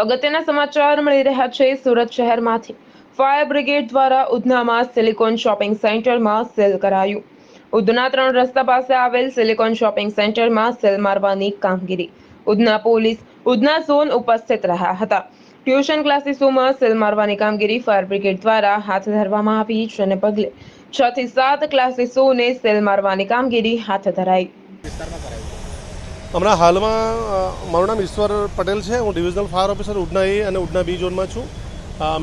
અગત્યના સમાચાર મળી રહ્યા છે સુરત શહેરમાંથી. ફાયર બ્રિગેડ દ્વારા ઉધનામાં સિલિકોન શોપિંગ સેન્ટરમાં સેલ કરાયું. ઉધના ત્રણ રસ્તા પાસે આવેલ સિલિકોન શોપિંગ સેન્ટરમાં સેલ મારવાની કામગીરી. ઉધના પોલીસ ઉધના ઝોન ઉપસ્થિત રહ્યા હતા. ટ્યુશન ક્લાસીસોમાં સેલ મારવાની કામગીરી ફાયર બ્રિગેડ દ્વારા હાથ ધરવામાં આવી જેને પગલે છ થી સાત ક્લાસીસોને સેલ મારવાની કામગીરી હાથ ધરાઈ. હમણાં હાલમાં મારું નામ ઈશ્વર પટેલ છે. હું divisional fire officer Udhna A અને ઉડના બી ઝોનમાં છું.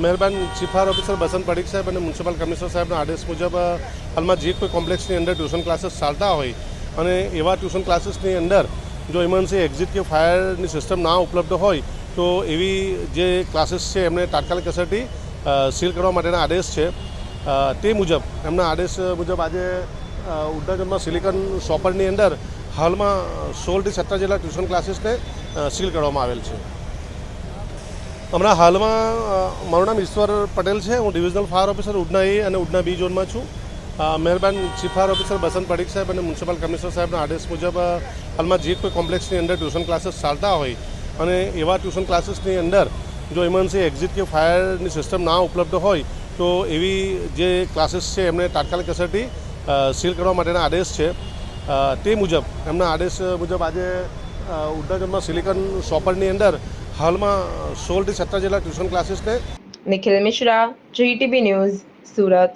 મહેરબાન chief fire officer Basant Padik સાહેબ અને મ્યુનિસિપલ કમિશનર સાહેબના આદેશ મુજબ હાલમાં જે કોઈ કોમ્પ્લેક્સની અંદર ટ્યુશન ક્લાસીસ ચાલતા હોય અને એવા ટ્યુશન ક્લાસીસની અંદર જો ઇમરજન્સી એક્ઝિટ કે ફાયરની સિસ્ટમ ના ઉપલબ્ધ હોય, તો એવી જે ક્લાસીસ છે એમને તાત્કાલિક અસરથી સીલ કરવા માટેના આદેશ છે. તે મુજબ, એમના આદેશ મુજબ આજે ઉડ્ડાજનમાં સિલિકન શોપરની અંદર હાલમાં સોળથી સત્તર જેટલા ટ્યુશન ક્લાસીસને સીલ કરવામાં આવેલ છે. હમણાં હાલમાં મારું નામ ઈશ્વર પટેલ છે. હું divisional fire officer Udhna A અને ઉડના બી ઝોનમાં છું. મહેરબાન chief fire officer Basant Padik સાહેબ અને મ્યુનિસિપલ કમિશનર સાહેબના આદેશ મુજબ હાલમાં જે કોઈ કોમ્પ્લેક્સની અંદર ટ્યુશન ક્લાસીસ ચાલતા હોય અને એવા ટ્યુશન ક્લાસીસની અંદર જો ઇમરજન્સી એક્ઝિટ કે ફાયરની સિસ્ટમ ના ઉપલબ્ધ હોય, તો એવી જે ક્લાસીસ છે એમને તાત્કાલિક અસરથી સીલ કરવા માટેના આદેશ છે. તે મુજબ એમના આદેશ મુજબ આજે અ, સિલિકન શોપરની અંદર હાલમાં સોળથી સત્તર જેટલા ટ્યુશન ક્લાસીસને નિખિલ મિશ્રા જીટીવી ન્યૂઝ સુરત.